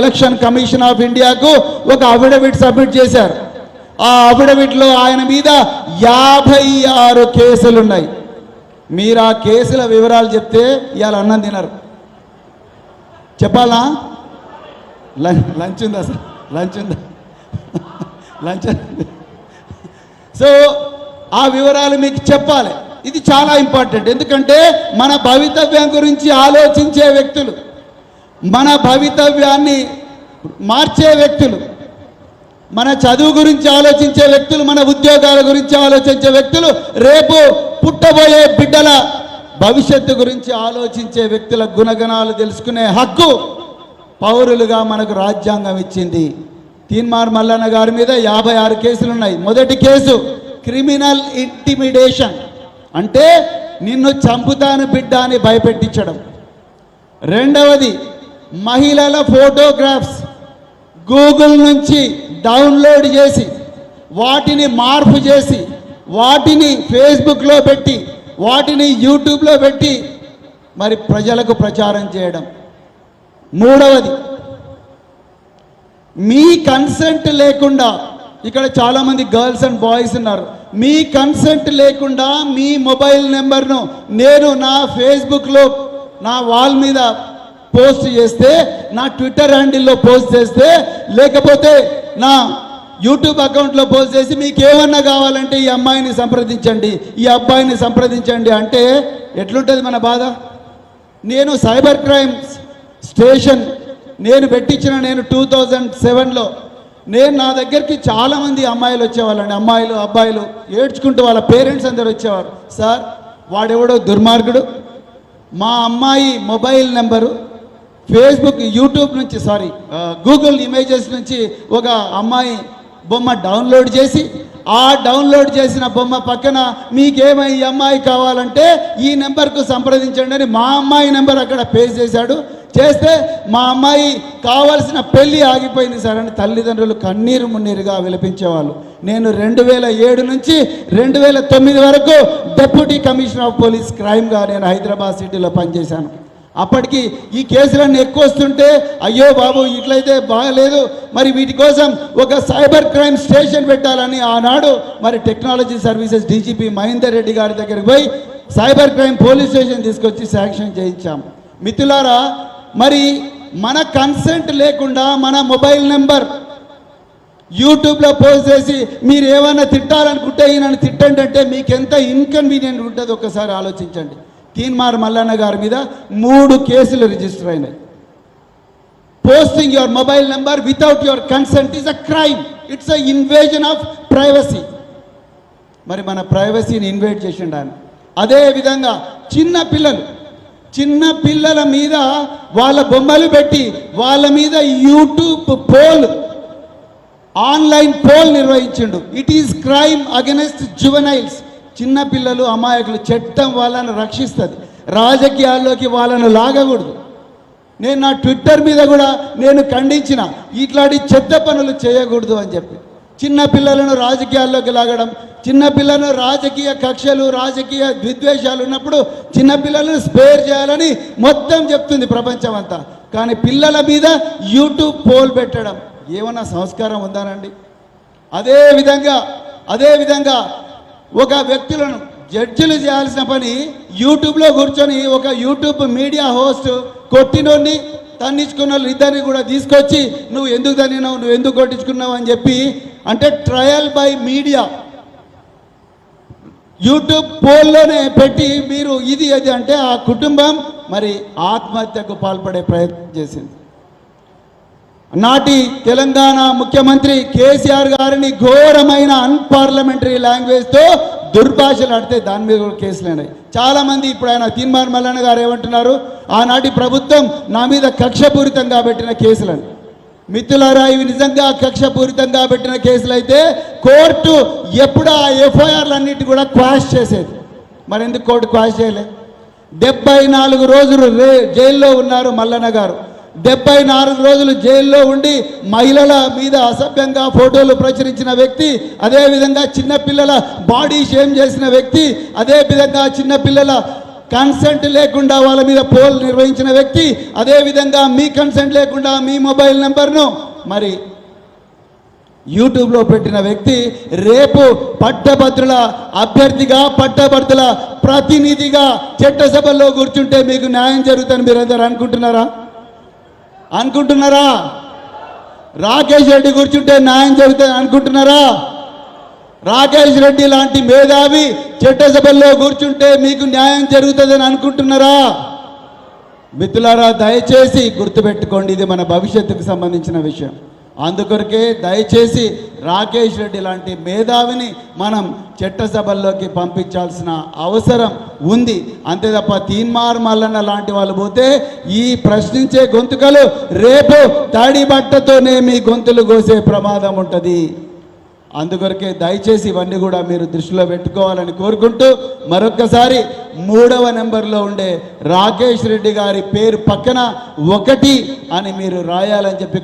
Election commission of ఇండియాకు ఒక affidavit submit చేశారు. ఆ అఫిడవిట్లో ఆయన మీద యాభై ఆరు కేసులు ఉన్నాయి మీరు ఆ కేసుల వివరాలు చెప్తే ఇవాళ అన్నం తినరు. చెప్పాలా లంచ్ ఉందా సార్? లంచ్ ఉందా? లంచ్ సో ఆ వివరాలు మీకు చెప్పాలి. ఇది చాలా ఇంపార్టెంట్. ఎందుకంటే మన భవితవ్యం గురించి ఆలోచించే వ్యక్తులు మన భవితవ్యాన్ని మార్చే వ్యక్తులు మన చదువు గురించి ఆలోచించే వ్యక్తులు మన ఉద్యోగాల గురించి ఆలోచించే వ్యక్తులు రేపు పుట్టబోయే బిడ్డల భవిష్యత్తు గురించి ఆలోచించే వ్యక్తుల గుణగణాలు తెలుసుకునే హక్కు పౌరులుగా మనకు రాజ్యాంగం ఇచ్చింది. తీన్మార్ మల్లన్న గారి మీద యాభై ఆరు కేసులు ఉన్నాయి. మొదటి కేసు క్రిమినల్ ఇంటిమిడేషన్. అంటే నిన్ను చంపుతాను బిడ్డ అని భయపెట్టించడం. రెండవది మహిళల ఫోటోగ్రాఫ్స్ గూగుల్ నుంచి డౌన్లోడ్ చేసి వాటిని మార్పు చేసి వాటిని ఫేస్బుక్లో పెట్టి వాటిని యూట్యూబ్లో పెట్టి మరి ప్రజలకు ప్రచారం చేయడం. మూడవది మీ కన్సెంట్ లేకుండా ఇక్కడ చాలామంది గర్ల్స్ అండ్ బాయ్స్ ఉన్నారు. మీ కన్సెంట్ లేకుండా మీ మొబైల్ నెంబర్ను నేను నా ఫేస్బుక్లో నా వాల్ మీద పోస్ట్ చేస్తే నా ట్విట్టర్ హ్యాండిల్లో పోస్ట్ చేస్తే లేకపోతే నా యూట్యూబ్ అకౌంట్లో పోస్ట్ చేసి మీకు ఏమన్నా కావాలంటే ఈ అమ్మాయిని సంప్రదించండి ఈ అబ్బాయిని సంప్రదించండి అంటే ఎట్లుంటుంది మన బాధ? నేను సైబర్ క్రైమ్ స్టేషన్ నేను పెట్టించిన నేను టూ థౌజండ్ సెవెన్లో నేను నా దగ్గరికి చాలామంది అమ్మాయిలు వచ్చేవాళ్ళండి. అమ్మాయిలు అబ్బాయిలు ఏడ్చుకుంటూ వాళ్ళ పేరెంట్స్ అందరు వచ్చేవారు. సార్ వాడెవడో దుర్మార్గుడు. మా అమ్మాయి మొబైల్ నెంబరు ఫేస్బుక్ యూట్యూబ్ నుంచి సారీ గూగుల్ ఇమేజెస్ నుంచి ఒక అమ్మాయి బొమ్మ డౌన్లోడ్ చేసి ఆ డౌన్లోడ్ చేసిన బొమ్మ పక్కన మీకేమై ఈ అమ్మాయి కావాలంటే ఈ నెంబర్కు సంప్రదించండి అని మా అమ్మాయి నెంబర్ అక్కడ పేస్ట్ చేశాడు. చేస్తే మా అమ్మాయి కావాల్సిన పెళ్ళి ఆగిపోయింది సార్ అని తల్లిదండ్రులు కన్నీరు మున్నీరుగా విలపించేవాళ్ళు. నేను రెండు వేల ఏడు నుంచి రెండు వేల తొమ్మిది వరకు డెప్యూటీ కమిషనర్ ఆఫ్ పోలీస్ క్రైమ్గా నేను హైదరాబాద్ సిటీలో పనిచేశాను. అప్పటికి ఈ కేసులన్నీ ఎక్కువ వస్తుంటే అయ్యో బాబు ఇట్లయితే బాగలేదు. మరి వీటి కోసం ఒక సైబర్ క్రైమ్ స్టేషన్ పెట్టాలని ఆనాడు మరి technology services DGP Mahender Reddy గారి దగ్గరికి పోయి సైబర్ క్రైమ్ పోలీస్ స్టేషన్ తీసుకొచ్చి శాంక్షన్ చేయించాం. మిత్రులారా మరి మన కన్సెంట్ లేకుండా మన మొబైల్ నెంబర్ యూట్యూబ్లో పోస్ట్ చేసి మీరు ఏమైనా తిట్టాలనుకుంటే ఈయనను తిట్టండి అంటే మీకు ఎంత ఇన్కన్వీనియంట్ ఉంటుంది ఒకసారి ఆలోచించండి. తీన్మార్ మల్లన్న గారి మీద మూడు కేసులు రిజిస్టర్ అయినాయి. Posting your mobile number without your consent is a crime it's a invasion of privacy మరి మన ప్రైవసీని ఇన్వైట్ చేసిండు ఆయన. అదేవిధంగా చిన్న పిల్లలు చిన్న పిల్లల మీద వాళ్ళ బొమ్మలు పెట్టి వాళ్ళ మీద YouTube poll online poll నిర్వహించిండు. It is crime against juveniles చిన్నపిల్లలు అమాయకులు చట్టం వాళ్ళని రక్షిస్తుంది. రాజకీయాల్లోకి వాళ్ళను లాగకూడదు. నేను నా ట్విట్టర్ మీద కూడా నేను ఖండించిన ఇట్లాంటి చెత్త పనులు చేయకూడదు అని చెప్పి. చిన్న పిల్లలను రాజకీయాల్లోకి లాగడం చిన్నపిల్లలను రాజకీయ కక్షలు రాజకీయ విద్వేషాలు ఉన్నప్పుడు చిన్నపిల్లలను స్పేర్ చేయాలని మొత్తం చెప్తుంది ప్రపంచం అంతా కానీ పిల్లల మీద యూట్యూబ్ పోల్ పెట్టడం ఏమన్నా సంస్కారం ఉందానండి అదే విధంగా అదే విధంగా ఒక వ్యక్తులను జడ్జిలు చేయాల్సిన పని యూట్యూబ్లో కూర్చొని ఒక యూట్యూబ్ మీడియా హోస్ట్ కొట్టినోడిని తన్నించుకున్న వాళ్ళు ఇద్దరిని కూడా తీసుకొచ్చి నువ్వు ఎందుకు తన్నినావు? నువ్వు ఎందుకు కొట్టించుకున్నావు? అని చెప్పి అంటే ట్రయల్ బై మీడియా. యూట్యూబ్ పోల్లోనే పెట్టి మీరు ఇది అది అంటే ఆ కుటుంబం మరి ఆత్మహత్యకు పాల్పడే ప్రయత్నం చేసింది. నాటి తెలంగాణ ముఖ్యమంత్రి కేసీఆర్ గారిని ఘోరమైన అన్పార్లమెంటరీ లాంగ్వేజ్తో దుర్భాషలు ఆడితే దాని మీద కూడా కేసులు అయినాయి. చాలామంది ఇప్పుడు ఆయన తీన్మార్ మల్లన్న గారు ఏమంటున్నారు? ఆనాటి ప్రభుత్వం నా మీద కక్షపూరితంగా పెట్టిన కేసులని. మిత్రులారా ఇవి నిజంగా కక్షపూరితంగా పెట్టిన కేసులు అయితే కోర్టు ఎప్పుడు ఆ ఎఫ్ఐఆర్లన్నిటి కూడా క్వాష్ చేసేది. మరి ఎందుకు కోర్టు క్వాష్ చేయలే? డెబ్బై నాలుగు రోజులు రే జైల్లో ఉన్నారు మల్లన్న గారు. డెబ్బై నాలుగు రోజులు జైల్లో ఉండి మహిళల మీద అసభ్యంగా ఫోటోలు ప్రచురించిన వ్యక్తి అదేవిధంగా చిన్నపిల్లల బాడీ షేమ్ చేసిన వ్యక్తి అదేవిధంగా చిన్నపిల్లల కన్సెంట్ లేకుండా వాళ్ళ మీద పోల్ నిర్వహించిన వ్యక్తి అదేవిధంగా మీ కన్సెంట్ లేకుండా మీ మొబైల్ నెంబర్ను మరి యూట్యూబ్లో పెట్టిన వ్యక్తి రేపు పట్టభద్రుల అభ్యర్థిగా పట్టభద్రుల ప్రతినిధిగా చట్టసభల్లో కూర్చుంటే మీకు న్యాయం జరుగుతుందని మీరందరూ అనుకుంటున్నారా? అనుకుంటున్నారా? రాకేష్ రెడ్డి కూర్చుంటే న్యాయం జరుగుతుంది అనుకుంటున్నారా? రాకేష్ రెడ్డి లాంటి మేధావి చట్టసభల్లో కూర్చుంటే మీకు న్యాయం జరుగుతుందని అనుకుంటున్నారా? మిత్రులారా దయచేసి గుర్తుపెట్టుకోండి ఇది మన భవిష్యత్తుకు సంబంధించిన విషయం. అందుకొరకే దయచేసి రాకేష్ రెడ్డి లాంటి మేధావిని మనం చట్టసభల్లోకి పంపించాల్సిన అవసరం ఉంది. అంతే తప్ప తీన్మార్ మల్లన్న లాంటి వాళ్ళు పోతే ఈ ప్రశ్నించే గొంతుకలు రేపు తడి బట్టతోనే మీ గొంతులు కోసే ప్రమాదం ఉంటుంది. అందుకొరకే దయచేసి ఇవన్నీ కూడా మీరు దృష్టిలో పెట్టుకోవాలని కోరుకుంటూ మరొక్కసారి మూడవ నెంబర్లో ఉండే రాకేష్ రెడ్డి గారి పేరు పక్కన ఒకటి అని మీరు రాయాలని చెప్పి